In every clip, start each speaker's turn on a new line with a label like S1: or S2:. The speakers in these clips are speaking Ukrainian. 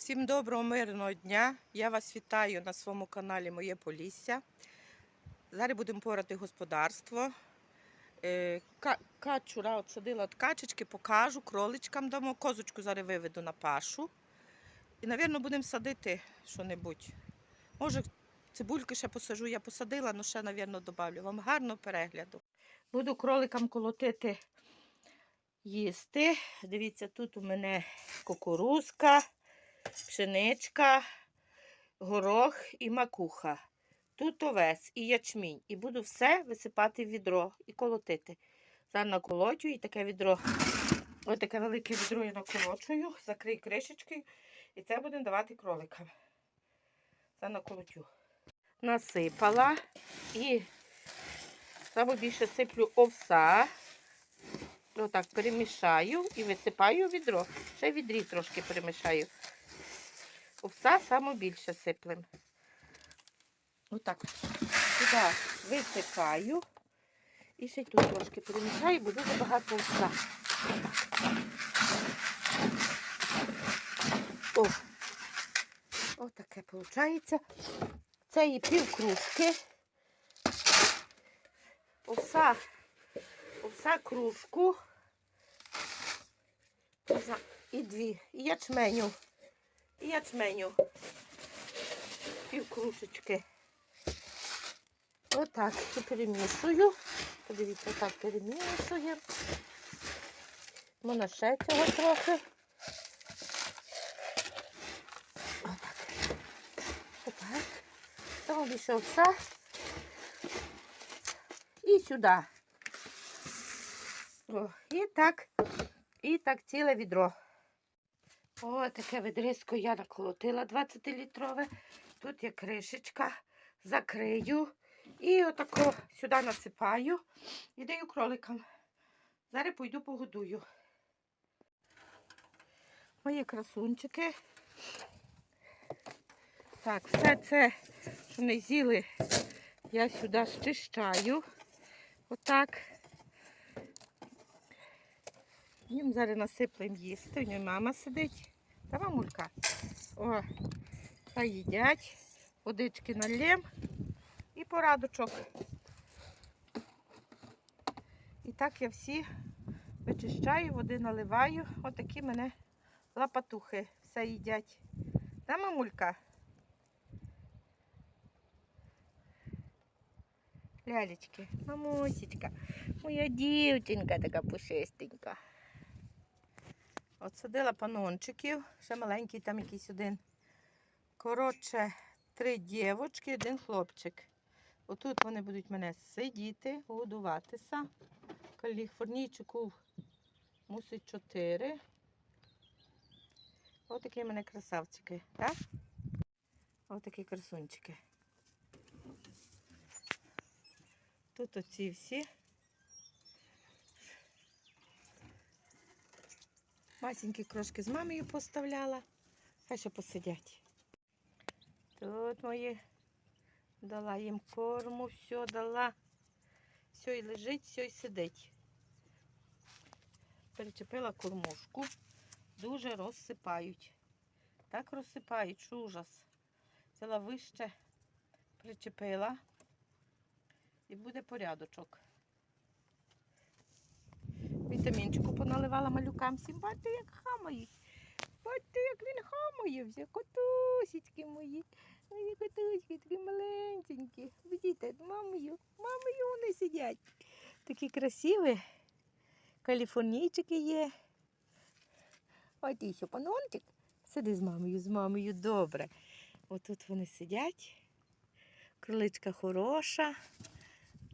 S1: Всім доброго мирного дня. Я вас вітаю на своєму каналі Моє Полісся. Зараз будемо порати господарство. Е, Качура от садила от качечки, покажу, кроличкам дамо, козочку зараз виведу на пашу. І, мабуть, будемо садити що-небудь. Може, цибульки ще посажу, я посадила, але ще, мабуть, додавлю. Вам гарного перегляду. Буду кроликам колотити їсти. Дивіться, тут у мене кукурузка, пшеничка, горох і макуха. Тут овес і ячмінь. І буду все висипати в відро і колотити. Зараз наколочу і таке відро. Ось таке велике відро я наколочую, закрию кришечкою. І це будемо давати кроликам. Зараз наколотю. Насипала і саме більше сиплю овса. Отак перемішаю і висипаю відро. Ще відрі трошки перемішаю. Овса саме більше сиплем. Отак. Сюди висипаю. І ще тут трошки перемішаю, бо дуже багато овса. О, отаке виходить. Це є пів кружки. Овса, Можна І дві. І ячменю. І ячменю. Пів кружечки. Отак і перемішую. Подивіться, отак перемішуємо. Можна ще цього трохи. Отак. Отак. Тому більше овса. І сюди. О, і так. І так ціле відро. О, таке відрізко я наколотила 20-літрове. Тут є кришечка. Закрию. І отако сюди насипаю і даю кроликам. Зараз пойду погодую. Мої красунчики. Так, все це, що не з'їли, я сюди щищаю. Отак. Їм зараз насиплемо їсти. У нього мама сидить. Та мамулька. О, та їдять. Водички налєм і порадочок. І так я всі вичищаю, води наливаю. Отакі мене лапатухи все їдять. Та мамулька? Лялечки, мамусечка, моя дівчинка така пушистенька. От садила панончиків, ще маленький там якийсь один. Коротше, три дівочки, один хлопчик. Отут вони будуть мене сидіти, годуватися. Каліфорнійчику мусить чотири. Ось такі в мене красавчики, так? Ось такі красунчики. Тут оці всі. Масенькі крошки з мамою поставляла. Хай ще посидять. Тут мої дала їм корму, все дала. Все і лежить, все і сидить. Перечепила кормушку. Дуже розсипають. Так розсипають, що ужас. Взяла вище, причепила і буде порядочок. Вітамінчику поналивала малюкам всім. Бачите, як хамають. Бачите, як він хамає вже. Котусічки мої. Мої котусики такі маленькі. Видите, мамою, мамою вони сидять. Такі красиві. Каліфорнійчики є. Ой, ти ще панончик. Сиди з мамою, з мамою добре. Отут вони сидять. Криличка хороша.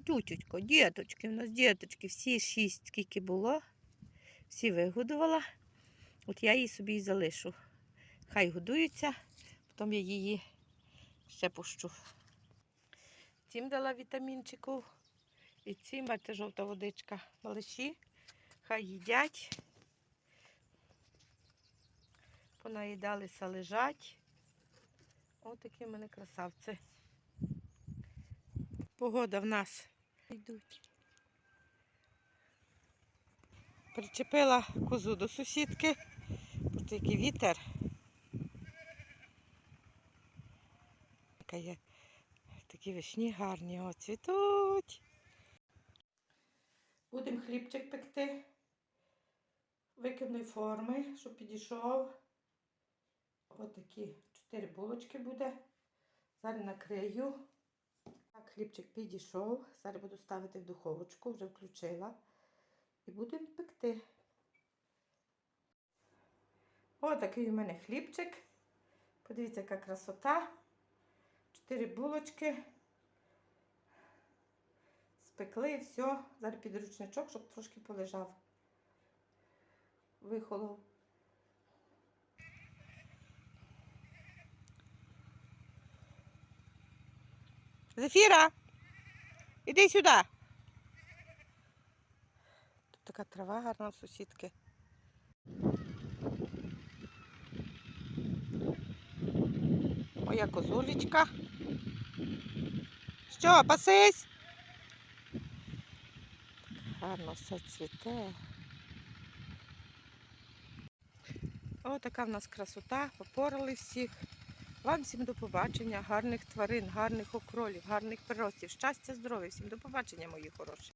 S1: Тютючко, діточки, у нас діточки, всі шість, скільки було. Всі вигодувала. От я її собі і залишу. Хай годуються, потім я її ще пущу. Цим дала вітамінчику. І цим, бачите, жовта водичка. Малиші. Хай їдять. Понаїдалися, лежать. Ось такі в мене красавці. Погода в нас йдуть. Причепила козу до сусідки, бо такий вітер. є. Такі вишні гарні, о, цвітуть. Будемо хлібчик пекти викидної форми, щоб підійшов. Отакі чотири булочки буде. Зараз накрию. Так, хлібчик підійшов. Зараз буду ставити в духовочку, вже включила. І будемо пекти. Ось такий у мене хлібчик. Подивіться, яка красота. Чотири булочки. Спекли і все. Зараз підручничок, щоб трошки полежав. Вихолов. Зефіра, іди сюди. Така трава гарна сусідки. Моя козулечка. Що, пасись? Гарно все цвіте. О, така в нас красота, попорали всіх. Вам всім до побачення, гарних тварин, гарних окролів, гарних приростів, щастя, здоров'я, всім до побачення, мої хороші.